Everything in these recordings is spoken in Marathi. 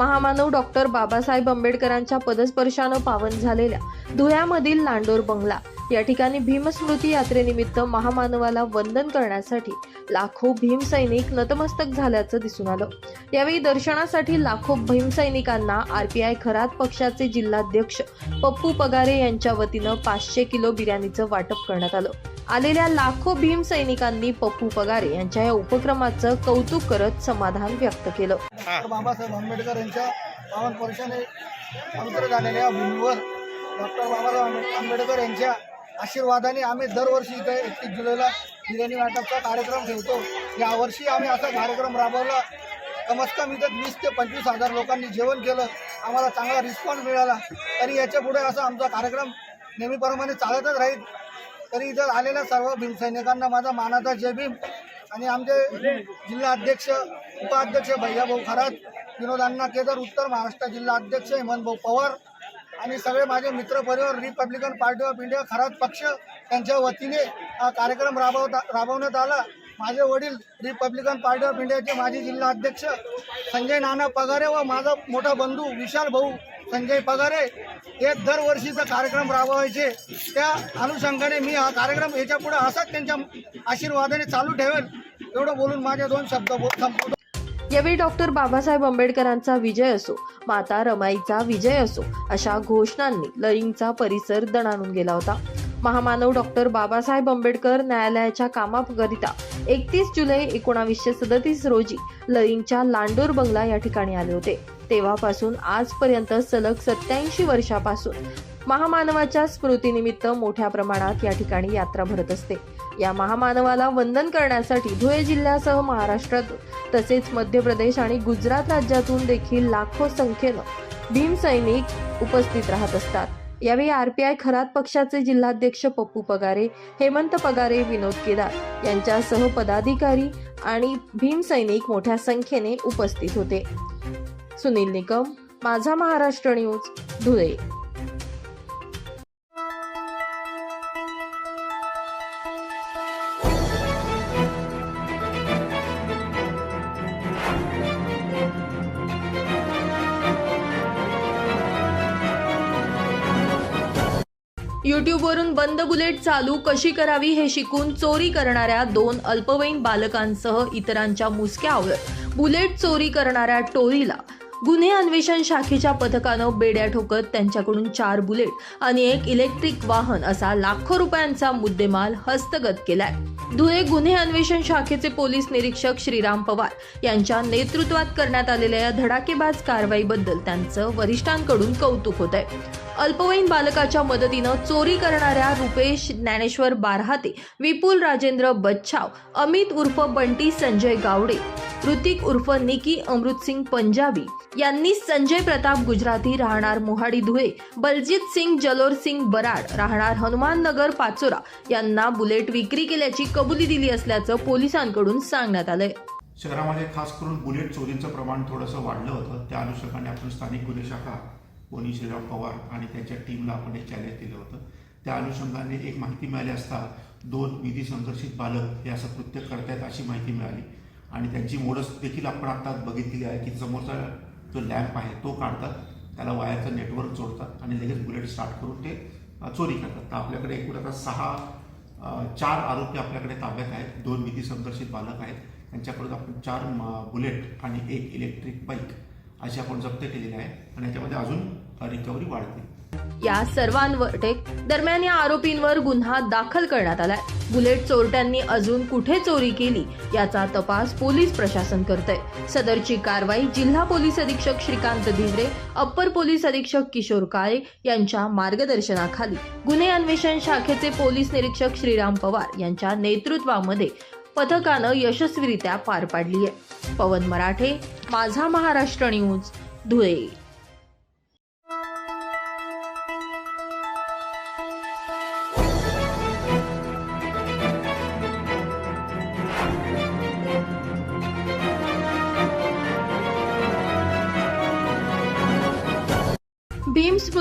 महामानव डॉक्टर बाबासाहेब आंबेडकरांच्या पदस्पर्शानं पावन झालेल्या धुळ्यामधील लांडोर बंगला. या ठिकाणी भीमस्मृती यात्रेनिमित्त महामानवाला वंदन करण्यासाठी लाखो भीमसैनिक नतमस्तक झाल्याचं दिसून आलं. यावेळी दर्शनासाठी लाखो भीमसैनिकांना आरपीआय खरात पक्षाचे जिल्हाध्यक्ष पप्पू पगारे यांच्या वतीनं पाचशे किलो बिर्याणीचं वाटप करण्यात आलं. आलेल्या लाखो भीमसैनिकांनी पप्पू पगारे यांच्या या उपक्रमाचं कौतुक करत समाधान व्यक्त केलं. बाबासाहेब आंबेडकर यांच्या पावन वर्षाने झालेल्या भूमीवर डॉक्टर बाबासाहेब आंबेडकर यांच्या आशीर्वादाने आम्ही दरवर्षी इथे एकतीस जुलैला बिर्याणी वाटपचा कार्यक्रम ठेवतो. यावर्षी आम्ही असा कार्यक्रम राबवला. कमीत कम इथं वीस ते पंचवीस हजार लोकांनी जेवण केलं. आम्हाला चांगला रिस्पॉन्स मिळाला. तरी याच्यापुढे असा आमचा कार्यक्रम नेहमीप्रमाणे चालतच राहील. तरी इथं आलेल्या सर्व भीमसैनिकांना माझा मानाचा जय भीम आणि आमचे जिल्हा अध्यक्ष उपाध्यक्ष भैयाभाऊ खरात विनोदांना केदार उत्तर महाराष्ट्र जिल्हा अध्यक्ष हेमंतभाऊ पवार आणि सगळे माझे मित्र परिवार रिपब्लिकन पार्टी ऑफ इंडिया खराच पक्ष त्यांच्या वतीने हा कार्यक्रम राबवता राबवण्यात आला. माझे वडील रिपब्लिकन पार्टी ऑफ इंडियाचे माजी जिल्हा अध्यक्ष संजय नाना पगारे व माझा मोठा बंधू विशाल भाऊ संजय पगारे हे दरवर्षीचा कार्यक्रम राबवायचे. त्या अनुषंगाने मी हा कार्यक्रम याच्यापुढे असाच त्यांच्या आशीर्वादाने चालू ठेवेल. एवढं बोलून माझे दोन शब्द बोल संपवतो. यावेळी डॉक्टर बाबासाहेब आंबेडकरांचा विजय असो माता रमाईचा विजय असो अशा घोषणांनी लईंगचा परिसर दणाणून गेला होता. महामानव डॉक्टर बाबासाहेब आंबेडकर न्यायालयाच्या कामाकरिता एकतीस जुलै एकोणावीसशे सदतीस रोजी लईंगच्या लांडोर बंगला या ठिकाणी आले होते. तेव्हापासून आजपर्यंत सलग सत्याऐंशी वर्षापासून महामानवाच्या स्मृतीनिमित्त मोठ्या प्रमाणात या ठिकाणी यात्रा भरत असते. या महामानवाला वंदन करण्यासाठी धुळे जिल्ह्यासह महाराष्ट्रात तसेच मध्य प्रदेश आणि गुजरात राज्यातून देखील लाखो संख्येनं भीमसैनिक उपस्थित राहत असतात. यावेळी आरपीआय खरात पक्षाचे जिल्हाध्यक्ष पप्पू पगारे हेमंत पगारे विनोद केदार यांच्यासह पदाधिकारी आणि भीमसैनिक मोठ्या संख्येने उपस्थित होते. सुनील निकम माझा महाराष्ट्र न्यूज धुळे. युट्यूबवरून बंद बुलेट चालू कशी करावी हे शिकून चोरी करणाऱ्या दोन अल्पवयीन बालकांसह इतरांच्या मुसक्यावर. बुलेट चोरी करणाऱ्या टोळीला. गुन्हे अन्वेषण शाखेच्या पथकानं बेड्या ठोकत त्यांच्याकडून चार बुलेट आणि एक इलेक्ट्रिक वाहन असा लाखो रुपयांचा मुद्देमाल हस्तगत केलाय. धुळे गुन्हे अन्वेषण शाखेचे पोलीस निरीक्षक श्रीराम पवार यांच्या नेतृत्वात करण्यात आलेल्या या धडाकेबाज कारवाईबद्दल त्यांचं वरिष्ठांकडून कौतुक होत आहे अल्पवयीन बालकाच्या मदतीनं चोरी करणाऱ्या रुपेश ज्ञानेश्वर बारहाते विपुल राजेंद्र बच्छाव अमित उर्फ बंटी संजय गावडे ऋतिक उर्फ निकी अमृतसिंग पंजाबी यांनी संजय प्रताप गुजराती राहणार मोहाडी धुळे बलजित सिंग जलोर सिंग बराड राहणार हनुमान नगर पाचोरा यांना बुलेट विक्री केल्याची कबुली दिली असल्याचं पोलिसांकडून सांगण्यात आलंय. शहरामध्ये खास करून बुलेट चोरीचं प्रमाण थोडंसं वाढलं होतं. त्या अनुषंगाने आपण स्थानिक गुन्हे शाखा कोणी श्रीराम पवार आणि त्यांच्या टीमला आपण एक चॅलेंज दिलं होतं. त्या अनुषंगाने एक माहिती मिळाली असता दोन विधी संघर्षित बालक हे असं कृत्य करतायत अशी माहिती मिळाली. आणि त्यांची मोडस देखील आपण आता बघितलेली आहे की समोरचा जो लॅम्प आहे तो काढतात त्याला वायरचं नेटवर्क जोडतात आणि लगेच बुलेट स्टार्ट करून ते चोरी करतात. तर आपल्याकडे एकूण आता सहा चार आरोपी आपल्याकडे ताब्यात आहेत. दोन विधी संघर्षित बालक आहेत. त्यांच्याकडून आपण चार बुलेट आणि एक इलेक्ट्रिक बाईक अशी आपण जप्त केलेली आहे. आणि याच्यामध्ये अजून रिकव्हरी वाढते. या सर्वांवर दरम्यान या आरोपींवर गुन्हा दाखल करण्यात आलाय. बुलेट चोरट्यांनी अजून कुठे चोरी केली याचा तपास पोलीस प्रशासन करतंय. सदरची कारवाई जिल्हा पोलीस अधीक्षक श्रीकांत धिंद्रे अप्पर पोलीस अधीक्षक किशोर काळे यांच्या मार्गदर्शनाखाली गुन्हे अन्वेषण शाखेचे पोलीस निरीक्षक श्रीराम पवार यांच्या नेतृत्वामध्ये पथकानं यशस्वीरित्या पार पाडली आहे पवन मराठे माझा महाराष्ट्र न्यूज धुळे.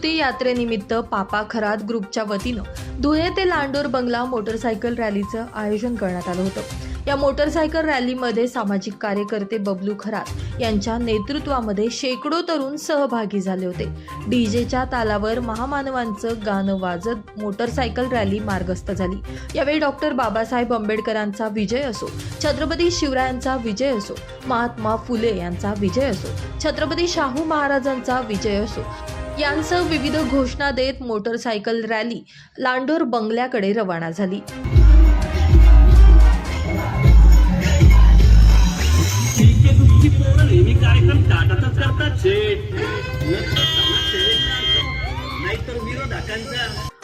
भीमस्मृती यात्रेनिमित्त पापा खरात ग्रुपच्या वतीनं धुळे ते लांडोर बंगला मोटरसायकल रॅलीचं आयोजन करण्यात आलं होतं. या मोटरसायकल रॅलीमध्ये सामाजिक कार्यकर्ते बबलू खरात यांच्या नेतृत्वामध्ये शेकडो तरुण सहभागी झाले होते. डीजेच्या तालावर महामानवांचं गाणं वाजत मोटरसायकल रॅली मार्गस्थ झाली. यावेळी डॉक्टर बाबासाहेब आंबेडकरांचा विजय असो छत्रपती शिवरायांचा विजय असो महात्मा फुले यांचा विजय असो छत्रपती शाहू महाराजांचा विजय असो यांसह विविध घोषणा देत मोटरसायकल रॅली लांडोर बंगल्याकडे रवाना झाली.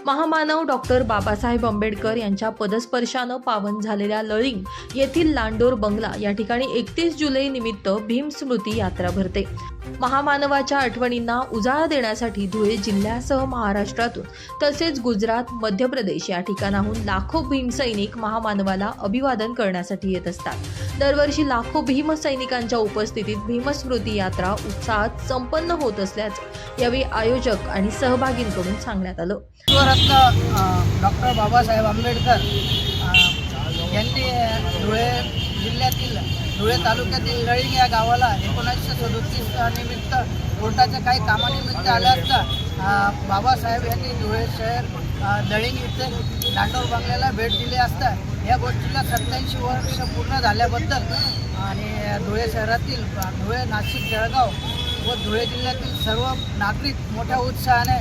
महामानव डॉक्टर बाबासाहेब आंबेडकर यांच्या पदस्पर्शानं पावन झालेल्या लळिंग येथील लांडोर बंगला या ठिकाणी एकतीस जुलै निमित्त भीम स्मृती यात्रा भरते. महामानवाच्या आठवणींना उजाळा देण्यासाठी धुळे जिल्ह्यासह महाराष्ट्रातून तसेच गुजरात मध्य प्रदेश या ठिकाणाहून लाखो भीमसैनिक महामानवाला अभिवादन करण्यासाठी येत असतात. दरवर्षी लाखो भीमसैनिकांच्या उपस्थितीत भीमस्मृती यात्रा उत्साहात संपन्न होत असल्याचं यावेळी आयोजक आणि सहभागींकडून सांगण्यात आलं. डॉक्टर बाबासाहेब आंबेडकर यांनी धुळे जिल्ह्यातील धुळे तालुक्यातील लळिंग या गावाला एकोणीसशे निमित्त कोर्टाच्या काही कामानिमित्त आल्या असता. बाबासाहेब यांनी धुळे शहर दळिंग इथे दांडोर बंगल्याला भेट दिली असता. या गोष्टीला सत्याऐंशी वर्ष पूर्ण झाल्याबद्दल आणि धुळे शहरातील धुळे नाशिक जळगाव व धुळे जिल्ह्यातील सर्व नागरिक मोठ्या उत्साहाने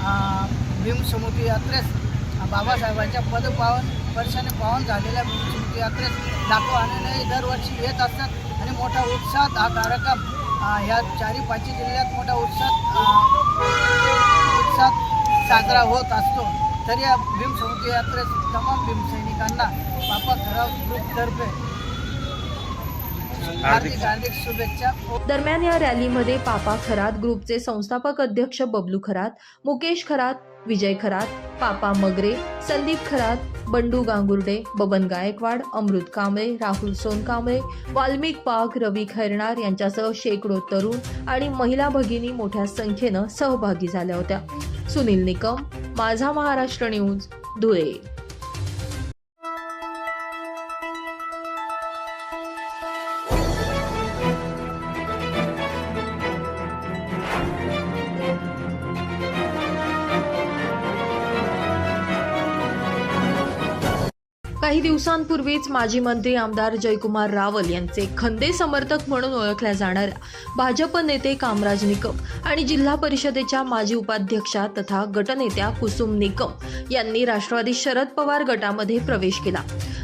अ, भीम यात्रेस बाबासाहेबांच्या पदपावन वर्षाने पावन झालेल्या भीम यात्रेस लाखो अनुयायी दरवर्षी येत असतात आणि मोठ्या उत्साहात हा कार्यक्रम ह्या चारी पाचही जिल्ह्यात मोठ्या उत्साहात अ, उत्साहात साजरा होत असतो. तर या भीम समुद्री यात्रेस तमाम भीमसैनिकांना बापा खराव ग्रुपतर्फे हार्दिक हार्दिक शुभेच्छा. दरम्यान या रॅलीमध्ये पापा खरात ग्रुपचे संस्थापक अध्यक्ष बबलू खरात मुकेश खरात विजय खरात पापा मगरे संदीप खरात बंडू गांगुर्डे बबन गायकवाड अमृत कांबळे राहुल सोनकांबळे वाल्मिक पाग रवी खैरणार यांच्यासह शेकडो तरुण आणि महिला भगिनी मोठ्या संख्येनं सहभागी झाल्या होत्या. सुनील निकम माझा महाराष्ट्र न्यूज धुळे. काही दिवसांपूर्वीच माजी मंत्री आमदार जयकुमार रावल यांचे खंदे समर्थक म्हणून ओळखल्या जाणाऱ्या भाजप नेते कामराज निकम आणि जिल्हा परिषदेच्या माजी उपाध्यक्षा तथा गटनेत्या कुसुम निकम यांनी राष्ट्रवादी शरद पवार गटामध्ये प्रवेश केला.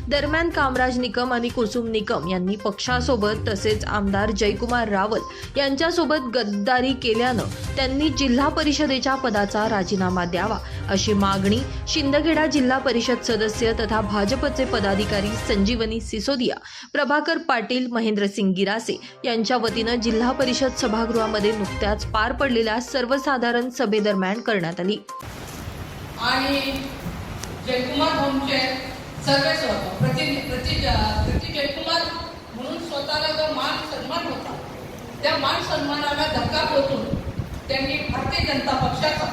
दरम्यान कामराज निकम आणि कुसुम निकम यांनी पक्षासोबत तसेच आमदार जयकुमार रावल यांच्यासोबत गद्दारी केल्यानं त्यांनी जिल्हा परिषदेच्या पदाचा राजीनामा द्यावा अशी मागणी शिंदखेडा जिल्हा परिषद सदस्य तथा भाजप भाजपचे पदाधिकारी संजीवनी सिसोदिया प्रभाकर पाटील महेंद्रसिंग गिरासे यांच्या वतीनं जिल्हा परिषद सभागृहामध्ये नुकत्याच पार पडलेल्या सर्वसाधारण सभेदरम्यान करण्यात आली. आणि जयकुमार होमचे सर्वेच प्रति प्रति प्रति जयकुमार म्हणून स्वतःला जो मान सन्मान होता त्या मान सन्मानाला धक्का पोचून त्यांनी भारतीय जनता पक्षाचा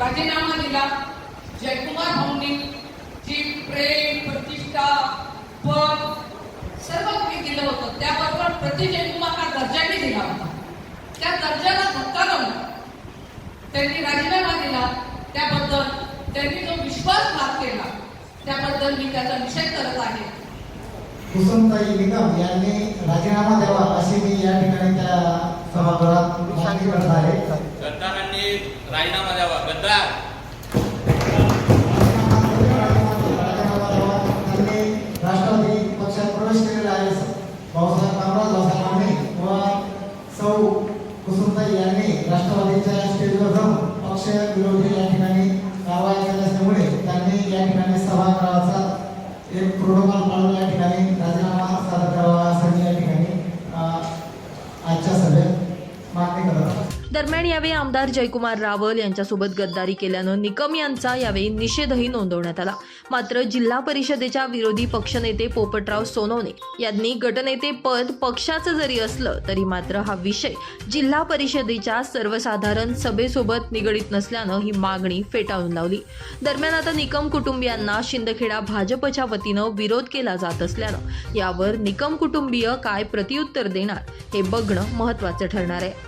राजीनामा दिला. जयकुमार भाऊंनी जी प्रेम प्रतिष्ठा पद सर्व काही दिलं होतं. त्याबरोबर प्रति जयकुमार हा दर्जाही दिला होता. त्या दर्जाला धक्का लावून त्यांनी राजीनामा दिला. त्याबद्दल त्यांनी जो विश्वासघात केला त्याबद्दल मी त्याचा निषेध करत आहे. कुसुमताई निकम यांनी राजीनामा द्यावा अशी मी या ठिकाणी त्या सभागृहात मागणी करत आहे. गद्दारांनी राजीनामा द्यावा. गद्दार सादर करावा असं मी या दरम्यान यावेळी आमदार जयकुमार रावल यांच्यासोबत गद्दारी केल्यानं निकम यांचा यावेळी निषेधही नोंदवण्यात आला. मात्र जिल्हा परिषदेच्या विरोधी पक्षनेते पोपटराव सोनवणे यांनी गटनेते पद पक्षाचं जरी असलं तरी मात्र हा विषय जिल्हा परिषदेच्या सर्वसाधारण सभेसोबत निगडीत नसल्यानं ही मागणी फेटाळून लावली. दरम्यान आता निकम कुटुंबियांना शिंदखेडा भाजपच्या वतीनं विरोध केला जात असल्यानं यावर निकम कुटुंबीय काय प्रत्युत्तर देणार हे बघणं महत्त्वाचं ठरणार आहे.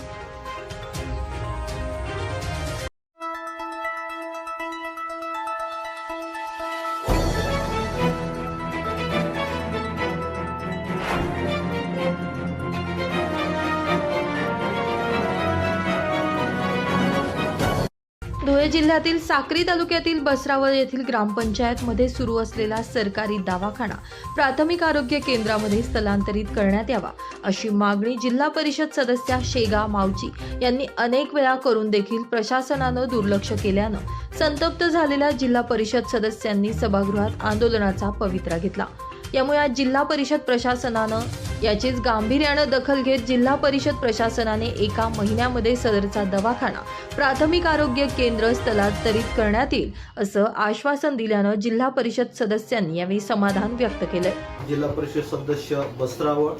जिल्ह्यातील साक्री तालुक्यातील बसरावळ येथील ग्रामपंचायतमध्ये सुरू असलेला सरकारी दवाखाना प्राथमिक आरोग्य केंद्रामध्ये स्थलांतरित करण्यात यावा अशी मागणी जिल्हा परिषद सदस्या शेगा मावची यांनी अनेक वेळा करून देखील प्रशासनानं दुर्लक्ष केल्यानं संतप्त झालेल्या जिल्हा परिषद सदस्यांनी सभागृहात आंदोलनाचा पवित्रा घेतला. यामुळे आज जिल्हा परिषद प्रशासनानं याचीच गांभीर्यानं दखल घेत जिल्हा परिषद प्रशासनाने एका महिन्यामध्ये सदरचा दवाखाना प्राथमिक आरोग्य केंद्र स्थलांतरित करण्यात येईल असं आश्वासन दिल्यानं जिल्हा परिषद सदस्यांनी यावेळी समाधान व्यक्त केलंय. जिल्हा परिषद सदस्य बसरावळ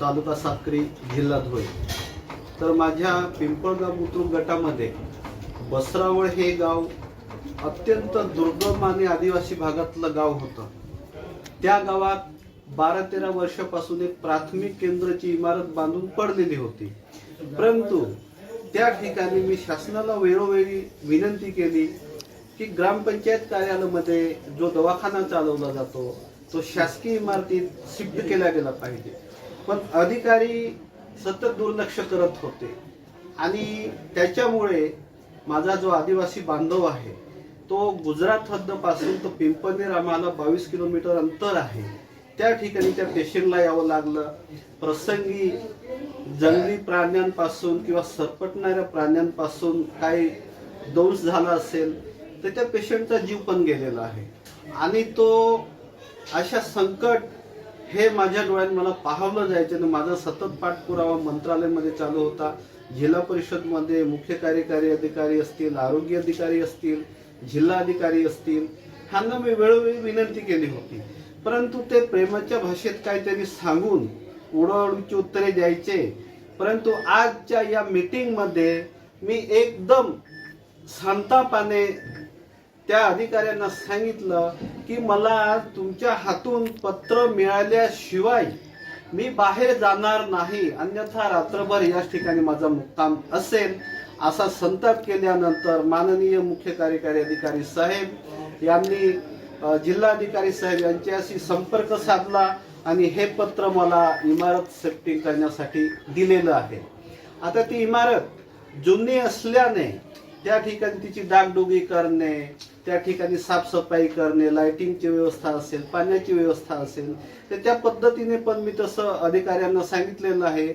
तालुका साक्री जिल्हा धुळे. तर माझ्या पिंपळगाव बुद्रुक गटामध्ये बसरावळ हे गाव अत्यंत दुर्गम आणि आदिवासी भागातलं गाव होतं. त्या गावात बारा तेरा वर्षापासून एक प्राथमिक केंद्राची इमारत बांधून पडलेली होती. परंतु त्या ठिकाणी मी शासनाला वेळोवेळी विनंती केली की ग्रामपंचायत कार्यालयामध्ये जो दवाखाना चालवला जातो तो शासकीय इमारतीत शिफ्ट केला गेला पाहिजे. पण अधिकारी सतत दुर्लक्ष करत होते. आणि त्याच्यामुळे माझा जो आदिवासी बांधव आहे तो गुजरात हद्दपासून तो पिंपनेर आम्हाला बावीस किलोमीटर अंतर आहे. त्या ठिकाणी त्या पेशंटला यावं लागलं. प्रसंगी जंगली प्राण्यांपासून किंवा सरपटणाऱ्या प्राण्यांपासून काही दंश झाला असेल तर त्या पेशंटचा जीव पण गेलेला आहे. आणि तो अशा संकट हे माझ्या डोळ्यात मला पाहावलं जायचं आणि माझा सतत पाठपुरावा मंत्रालयामध्ये चालू होता. जिल्हा परिषदमध्ये मुख्य कार्यकारी अधिकारी असतील आरोग्य अधिकारी असतील जिल्हा अधिकारी असतील ह्यांना मी वेळोवेळी विनंती केली होती. परंतु ते प्रेमाच्या भाषेत काहीतरी सांगून उडवडीची उत्तरे द्यायचे. परंतु आजच्या या मीटिंगमध्ये मी एकदम संतापाने त्या अधिकाऱ्यांना सांगितलं की मला तुमच्या हातून पत्र मिळाल्याशिवाय मी बाहेर जाणार नाही. अन्यथा रात्रभर याच ठिकाणी माझा मुक्काम असेल. असा संताप केल्यानंतर माननीय मुख्य कार्यकारी अधिकारी साहेब यांनी जिल्हाधिकारी साहेब यांच्याशी संपर्क साधला आणि हे पत्र मला इमारत सेफ्टी करण्यासाठी दिलेलं आहे. आता ती इमारत जुनी असल्याने त्या ठिकाणी तिची डागडुगी करणे त्या ठिकाणी साफसफाई करणे लाईटिंगची व्यवस्था असेल पाण्याची व्यवस्था असेल तर त्या पद्धतीने पण मी तसं अधिकाऱ्यांना सांगितलेलं आहे.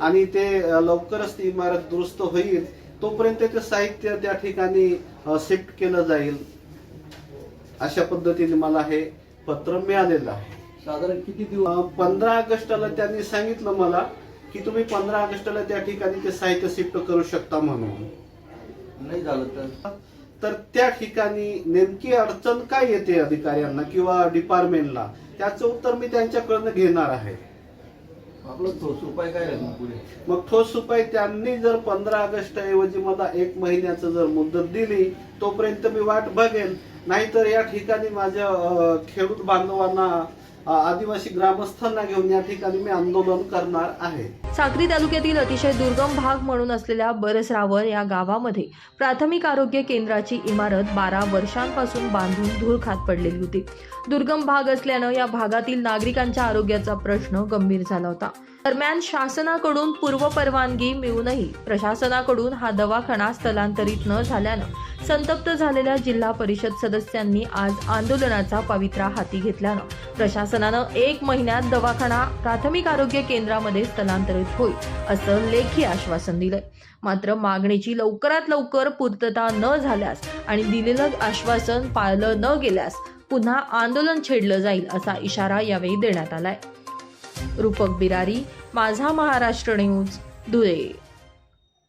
आणि ते लवकरच ती इमारत दुरुस्त होईल. तोपर्यंत ते साहित्य त्या ठिकाणी शिफ्ट केलं जाईल. अशा पद्धतीने मला हे पत्र मिळालेलं आहे. साधारण किती दिवस? पंधरा ऑगस्टला त्यांनी सांगितलं मला की तुम्ही पंधरा ऑगस्टला त्या ठिकाणी ते साहित्य शिफ्ट करू शकता म्हणून. नाही झालं तर? तर त्या ठिकाणी नेमकी अडचण काय येते अधिकाऱ्यांना किंवा डिपार्टमेंटला त्याचं उत्तर मी त्यांच्याकडनं घेणार आहे. आपलं ठोस उपाय काय राहील पुढे? मग ठोस उपाय त्यांनी जर पंधरा ऑगस्ट ऐवजी मला एक महिन्याचं जर मुदत दिली तोपर्यंत मी वाट बघेन. नाहीतर या ठिकाणी माझ्या खेडूत बांधवांना आदिवासी ग्रामस्थांना घेऊन या ठिकाणी मी आंदोलन करणार आहे. साक्री तालुक्यातील अतिशय दुर्गम भाग म्हणून असलेल्या बरसरावर या गावामध्ये प्राथमिक आरोग्य केंद्राची इमारत बारा वर्षांपासून बांधून धूळ खात पडलेली होती. दुर्गम भाग असल्यानं या भागातील नागरिकांच्या आरोग्याचा प्रश्न गंभीर झाला होता. दरम्यान शासनाकडून पूर्व परवानगी मिळूनही प्रशासनाकडून हा दवाखाना स्थलांतरित न झाल्यानं संतप्त झालेल्या जिल्हा परिषद सदस्यांनी आज आंदोलनाचा पवित्रा हाती घेतल्यानं प्रशासनानं एक महिन्यात दवाखाना प्राथमिक आरोग्य केंद्रामध्ये स्थलांतरित होईल असं लेखी आश्वासन दिलंय. मात्र मागणीची लवकरात लवकर पूर्तता न झाल्यास आणि दिलेलं आश्वासन पाळलं न गेल्यास पुन्हा आंदोलन छेडलं जाईल असा इशारा यावेळी देण्यात आलाय. रूपक बिरारी माझा महाराष्ट्र न्यूज धुळे.